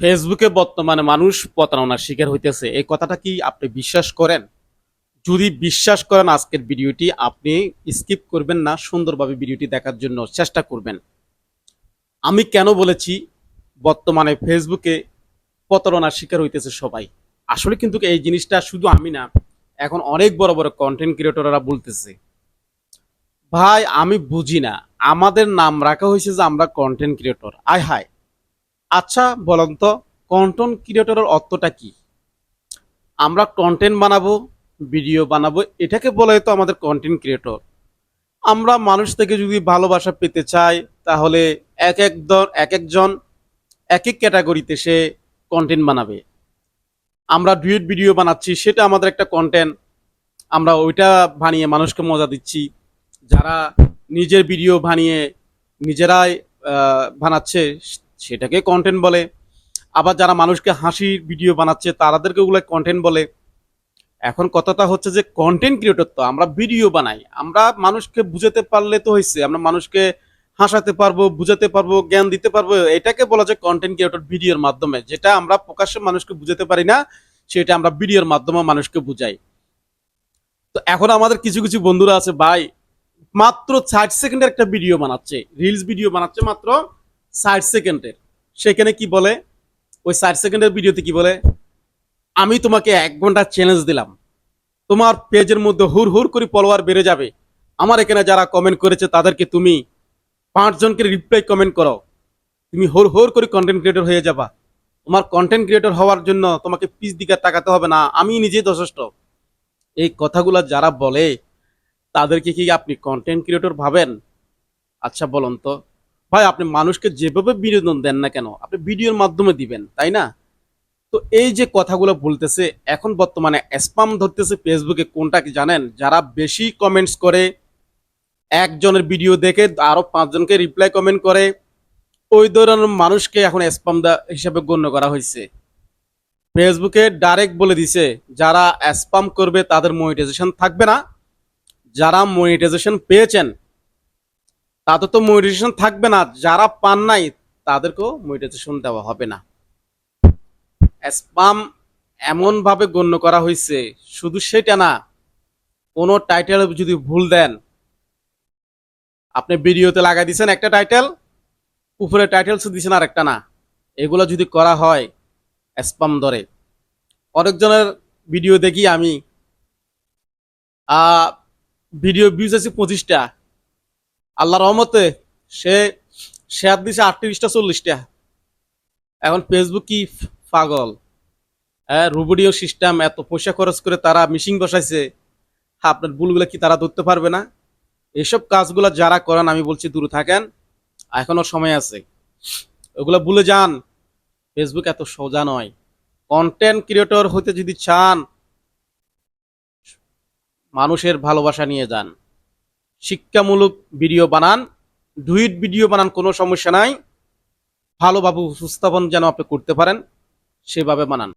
ফেসবুকে বর্তমানে মানুষ প্রতারণার শিকার হইতেছে। এই কথাটা কি আপনি বিশ্বাস করেন? যদি বিশ্বাস করেন, আজকের ভিডিওটি আপনি স্কিপ করবেন না, সুন্দরভাবে ভিডিওটি দেখার জন্য চেষ্টা করবেন। আমি কেন বলেছি, বর্তমানে ফেসবুকে প্রতারণার শিকার হইতেছে সবাই? আসলে কিন্তু এই জিনিসটা শুধু আমি না, এখন অনেক বড় বড় কন্টেন্ট ক্রিয়েটররা বলতেছে। ভাই, আমি বুঝি না। আমাদের নাম রাখা হয়েছে যে আমরা কন্টেন্ট ক্রিয়েটর আয় হায়। আচ্ছা বলুন তো কন্টেন্ট ক্রিয়েটরের অর্থটা কি? আমরা কন্টেন্ট বানাবো ভিডিও বানাবো, এটাকে বলে তো আমাদের কন্টেন্ট ক্রিয়েটর আমরা মানুষ থেকে যদি ভালোবাসা পেতে চাই, তাহলে এক এক এক একজন এক এক ক্যাটাগরিতে সে কন্টেন্ট বানাবে। আমরা ডুয়েট ভিডিও বানাচ্ছি, সেটা আমাদের একটা কন্টেন্ট আমরা ওইটা বানিয়ে মানুষকে মজা দিচ্ছি। যারা নিজের ভিডিও বানিয়ে নিজেরাই বানাচ্ছে সেটাকে কন্টেন্ট বলে। আবার যারা মানুষকে হাসির ভিডিও বানাচ্ছে তাদেরকে ওগুলো কন্টেন্ট বলে। এখন কথাটা হচ্ছে যে কন্টেন্ট ক্রিয়েটর তো আমরা ভিডিও বানাই। আমরা মানুষকে বুঝাতে পারলে তো হয়েছে আমরা মানুষকে হাসাতে পারব, বুঝাতে পারব, জ্ঞান দিতে পারব, এটাকে বলা যায় কন্টেন্ট ক্রিয়েটর ভিডিওর মাধ্যমে। যেটা আমরা প্রকাশ্যে মানুষকে বুঝাতে পারি না, সেটা আমরা ভিডিওর মাধ্যমে মানুষকে বুঝাই। তো এখন আমাদের কিছু কিছু বন্ধুরা আছে, ভাই, মাত্র ষাট সেকেন্ডের একটা ভিডিও বানাচ্ছে। রিলস ভিডিও বানাচ্ছে মাত্র ষাট সেকেন্ডের। সেখানে কি বলে? ওই ষাট সেকেন্ডের ভিডিওতে কি বলে? আমি তোমাকে এক ঘণ্টা চ্যালেঞ্জ দিলাম। তোমার পেজের মধ্যে হুর হুর করে ফলোয়ার বেড়ে যাবে। আমার এখানে যারা কমেন্ট করেছে, তাদেরকে তুমি পাঁচজনকে রিপ্লাই কমেন্ট করো। তুমি হোর হোর করে কন্টেন্ট ক্রিয়েটর হয়ে যাবা। তোমার কন্টেন্ট ক্রিয়েটর হওয়ার জন্য তোমাকে পিস দিকে তাকাতে হবে না। আমি নিজেই যথেষ্ট। এই কথাগুলো যারা বলে, তাদেরকে কি আপনি কন্টেন্ট ক্রিয়েটর ভাবেন? আচ্ছা বলুন তো। ভাই, আপনি মানুষকে যেভাবে বিনোদন দেন না কেন, আপনি ভিডিওর মাধ্যমে দিবেন, তাই না? তো এই যে কথাগুলো বলতেছে, এখন বর্তমানে স্পাম ধরতেছে ফেসবুকে কোনটা কি জানেন? যারা বেশি কমেন্টস করে, একজনের ভিডিও দেখে আরও পাঁচজনকে রিপ্লাই কমেন্ট করে, ওই ধরনের মানুষকে এখন স্পাম হিসাবে গণ্য করা হয়েছে। ফেসবুকে ডাইরেক্ট বলে দিছে, যারা স্পাম করবে তাদের মনিটাইজেশন থাকবে না। যারা মনিটাইজেশন পেয়েছেন তাদের তো মনিটাইজেশন থাকবে না। যারা পান নাই, তাদেরকেও মনিটাইজেশন দেওয়া হবে না। স্পাম এমন ভাবে গণ্য করা হয়েছে, শুধু সেটা না, কোনো টাইটেল যদি ভুল দেন, আপনি ভিডিওতে লাগাই দিয়েছেন একটা টাইটেল উপরে টাইটেলস দিয়েছেন আর একটা না। এগুলো যদি করা হয় স্পাম ধরে। অনেকজনের ভিডিও দেখি আমি। ভিডিও ভিউজ আছে পঁচিশটা। আল্লাহ রহমতে সে শেয়ার দিছে আটত্রিশটা, চল্লিশটা। এখন ফেসবুক কি পাগল? হ্যাঁ রুবডিও সিস্টেম এত পয়সা খরচ করে তারা মিশিং বসাইছে। আপনার ভুলগুলো কি তারা ধরতে পারবে না? এসব কাজগুলো যারা করেন, আমি বলছি দূরে থাকেন। এখনও সময় আছে। ওগুলো ভুলে যান। ফেসবুক এত সোজা নয়। কন্টেন্ট ক্রিয়েটর হতে যদি চান, মানুষের ভালোবাসা নিয়ে যান। শিক্ষামূলক ভিডিও বানান। ডুইট ভিডিও বানান কোনো সমস্যা নাই। ভালোভাবে উপস্থাপন যেন আপনি করতে পারেন, সেভাবে বানান।